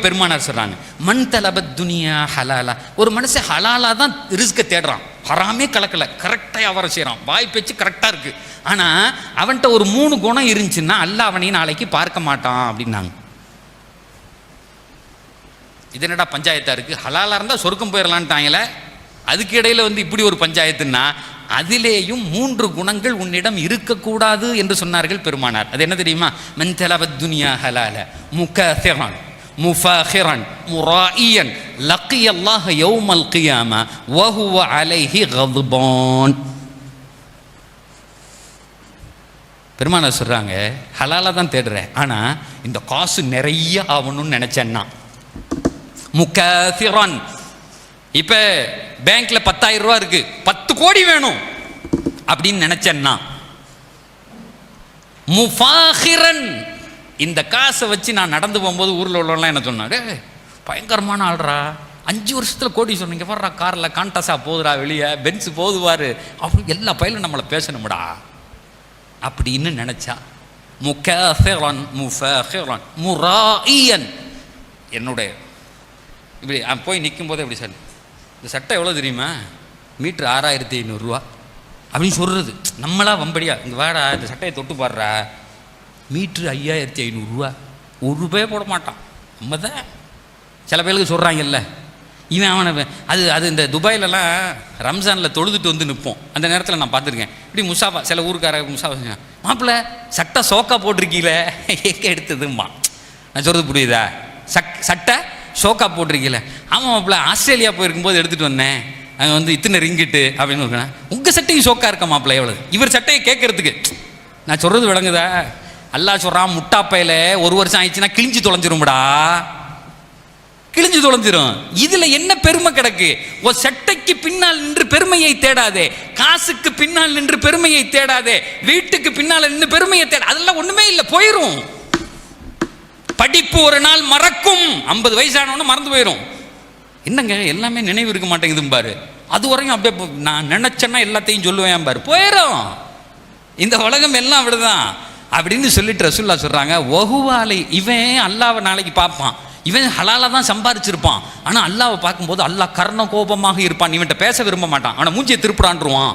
பெருமானார் சொல்றாங்க மண் தலபத் துனியா ஹலாலா. ஒரு மனுஷன் ஹலாலா தான் ரிஸ்க தேடுறான். ஹராமே கலக்கல. கரெக்டாக வியாபாரம் செய்கிறான் வாய் பேச்சு கரெக்டாக இருக்கு. ஆனால் அவன்கிட்ட ஒரு மூணு குணம் இருந்துச்சுன்னா அல்ல அவனையும் நாளைக்கு பார்க்க மாட்டான் அப்படின்னாங்க. இது என்னடா பஞ்சாயத்தா இருக்கு? ஹலாலா இருந்தால் சொர்க்கம் போயிடலான்ட்டாங்களே அதுக்கு இடையில வந்து இப்படி ஒரு பஞ்சாயத்துன்னா அதிலேயும் மூன்று குணங்கள் உன்னிடம் இருக்கக்கூடாது என்று சொன்னார்கள் பெருமானார். அது என்ன தெரியுமா? மந்தலபத் துனியா ஹலால. முகசிரன் முஃபாஹிரன் முராயியன் லக்கி அல்லாஹ் யௌமல் கியாமா வஹுவ அலைஹி கதுபான். பெருமான சொல்றாங்க ஹலாலா தான் தேடுறேன் ஆனால் இந்த காசு நிறைய ஆகணும்னு நினைச்சேன்னா முகசிரன். இப்போ பேங்க்ல பத்தாயிரம் ரூபா இருக்கு பத்து கோடி வேணும் அப்படின்னு நினைச்சேன்னா முஃபாஹிரன் இந்த காசை வச்சு நான் நடந்து போகும்போது ஊரில் உள்ளவங்களாம் என்ன சொன்னாங்க பயங்கரமான ஆள்றா அஞ்சு வருஷத்தில் கோடி சொன்னீங்க வர்றா காரில் கான்டாஸா போகுதுடா வெளியே பென்ஸ் போதுவார் அப்படி எல்லா பயிலும் நம்மளை பேசணும்டா. அப்படின்னு நினச்சா முகன் முஃபாஹிரன் முராயன் என்னுடைய இப்படி போய் நிற்கும் போதே இப்படி சார் இந்த சட்டை எவ்வளோ தெரியுமா? மீட்ரு ஆறாயிரத்தி ஐநூறுரூவா அப்படின்னு சொல்கிறது நம்மளா வம்படியா இங்கே வாடா இந்த சட்டையை தொட்டு பாடுறா மீட்ரு ஐயாயிரத்தி ஐநூறுரூவா ஒரு ரூபாயே போட மாட்டான். நம்ம தான் சில பேருக்கு சொல்கிறாங்கல்ல இவன் அவனை அது அது இந்த துபாயிலலாம் ரம்ஜானில் தொழுதுட்டு வந்து நிற்போம் அந்த நேரத்தில் நான் பார்த்துருக்கேன். இப்படி முசாஃபா சில ஊருக்கார முசாஃபா மாப்பிள்ள சட்டை சோக்கா போட்டிருக்கீங்களே? எங்கே எடுத்ததும்மா. நான் சொல்கிறது புரியுதா? சக் சட்டை ஷோக்கா போட்டிருக்கீங்களே? ஆமாம் மாப்பிள்ள ஆஸ்திரேலியா போயிருக்கும்போது எடுத்துகிட்டு வந்தேன். அங்கே வந்து இத்தனை ரிங்கிட்டு அப்படின்னு இருக்கேன் உங்கள் சட்டையும் சோக்கா இருக்க மாப்பிள்ள எவ்வளோ இவர் சட்டையை கேட்கறதுக்கு. நான் சொல்கிறது விளங்குதா? அல்லாஹ் சொல்கிறான் முட்டாப்பையில் ஒரு வருஷம் ஆயிடுச்சுன்னா கிழிஞ்சு தொலைஞ்சிரும்டா. கிழிஞ்சு தொலைஞ்சிரும். இதுல என்ன பெருமை கிடக்கு? ஒரு சட்டைக்கு பின்னால் நின்று பெருமையை தேடாதே. காசுக்கு பின்னால் நின்று பெருமையை தேடாதே. வீட்டுக்கு பின்னால் நின்று பெருமையை தேட அதெல்லாம் ஒண்ணுமே இல்லை போயிரும். படிப்பு ஒரு நாள் மறக்கும். ஐம்பது வயசானவன மறந்து போயிடும் என்னங்க எல்லாமே நினைவு இருக்க மாட்டேங்குது பாரு. அது வரையும் அப்படியே நான் நினைச்சேன்னா எல்லாத்தையும் சொல்லுவேன் பாரு. போயிடும் இந்த உலகம் எல்லாம் அப்படிதான். அப்படின்னு சொல்லிட்டு ரசுல்லா சொல்கிறாங்க ஒகுவாலை இவன் அல்லாவை நாளைக்கு பார்ப்பான். இவன் ஹலாலா தான் சம்பாரிச்சிருப்பான். ஆனால் அல்லாவை பார்க்கும்போது அல்லாஹ் கர்ண கோபமாக இருப்பான். இவன்கிட்ட பேச விரும்ப மாட்டான். அவனை மூஞ்சியை திருப்புறான்ருவான்.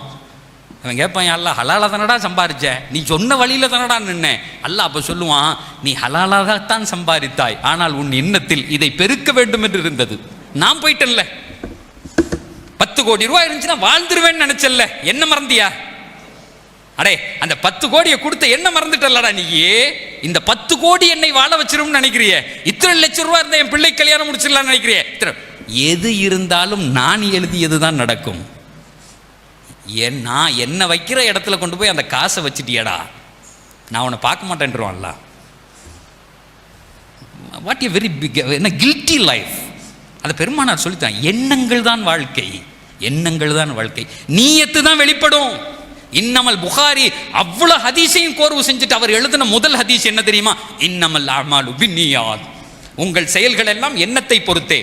அவன் கேட்பான் அல்லா ஹலாலா தானடா சம்பாரிச்ச? நீ சொன்ன வழியில் தானடா நின்னேன் அல்லாஹ் அப்போ சொல்லுவான் நீ ஹலாலாகத்தான் சம்பாதித்தாய் ஆனால் உன் எண்ணத்தில் இதை பெருக்க வேண்டும் என்று இருந்தது. நான் போயிட்டேன்ல. பத்து கோடி ரூபாய் இருந்துச்சுன்னா வாழ்ந்துருவேன்னு நினைச்சல்ல என்ன மறந்தியா? அடே அந்த பத்து கோடியை கொடுத்த என்ன மறந்துட்டல்லடா நீ இந்த பத்து கோடி என்னை வாழ வச்சிரும்னு நினைக்கிறியே? இத்தனை லட்சம் ரூபா இருந்த என் பிள்ளை கல்யாணம் முடிச்சிடலாம்னு நினைக்கிறியே? எது இருந்தாலும் நான் எழுதியது தான் நடக்கும். என் நான் என்ன வைக்கிற இடத்துல கொண்டு போய் அந்த காசை வச்சுட்டியடா? நான் உன்னை பார்க்க மாட்டேன்ருவான்ல வாட் ஏ வெரி பிக் என்ன கில்ட்டி லைஃப் அதை பெருமானார் சொல்லித்தான் எண்ணங்கள் தான் வாழ்க்கை. எண்ணங்கள் தான் வாழ்க்கை. நீயத்து தான் வெளிப்படும். இன்னமல் புகாரி அவ்வளவு ஹதீஸையும் கோர்வு செஞ்சுட்டு அவர் எழுதின முதல் ஹதீஸ் என்ன தெரியுமா? இன்னமல் அமாலு பின்னியாத். உங்கள் செயல்கள் எல்லாம் எண்ணத்தை பொறுத்தே.